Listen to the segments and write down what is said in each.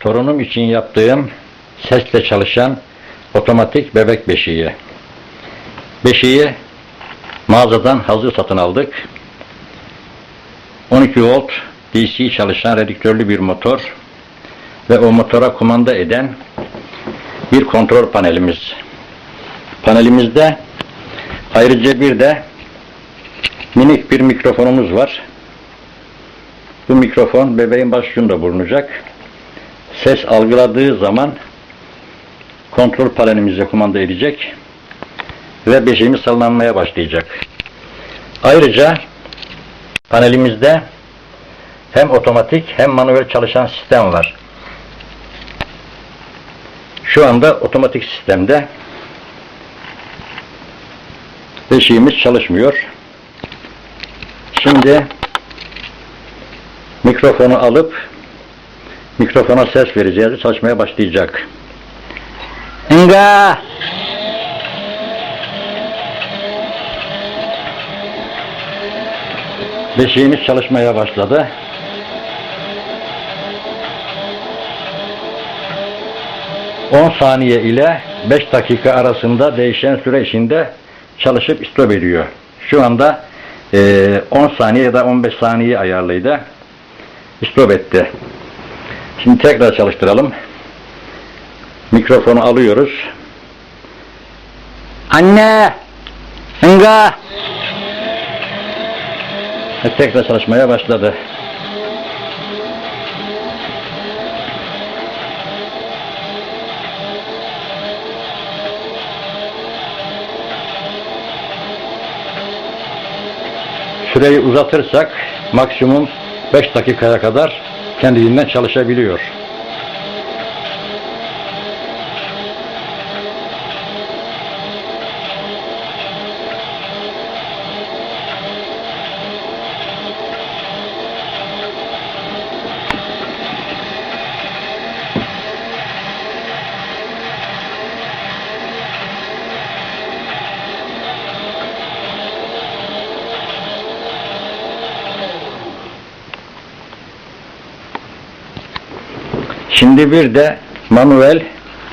torunum için yaptığım sesle çalışan otomatik bebek beşiği. Beşiği mağazadan hazır satın aldık. 12 volt DC çalışan redüktörlü bir motor ve o motora kumanda eden bir kontrol panelimiz. Panelimizde ayrıca bir de minik bir mikrofonumuz var. Bu mikrofon bebeğin başucunda bulunacak. Ses algıladığı zaman kontrol panelimize kumanda edecek ve beşiğimiz sallanmaya başlayacak. Ayrıca panelimizde hem otomatik hem manuel çalışan sistem var. Şu anda otomatik sistemde beşiğimiz çalışmıyor. Şimdi mikrofonu alıp mikrofona ses vereceğiz. Çalışmaya başlayacak. Nga! Beşiğimiz çalışmaya başladı. ...10 saniye ile 5 dakika arasında değişen süre içinde çalışıp istop ediyor. Şu anda eee, 10 saniye ya da 15 saniye ayarlıydı. İstop etti. Şimdi tekrar çalıştıralım. Mikrofonu alıyoruz. Anne! Hınga! Ve tekrar çalışmaya başladı. Süreyi uzatırsak maksimum 5 dakikaya kadar kendiliğinden çalışabiliyor. Şimdi bir de manuel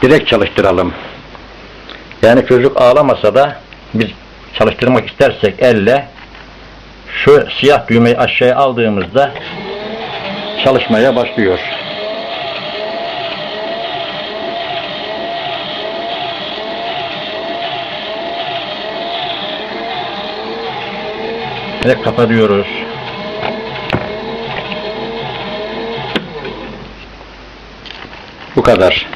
direkt çalıştıralım. Yani çocuk ağlamasa da biz çalıştırmak istersek elle şu siyah düğmeyi aşağıya aldığımızda çalışmaya başlıyor. Ve kapatıyoruz. Bu kadar.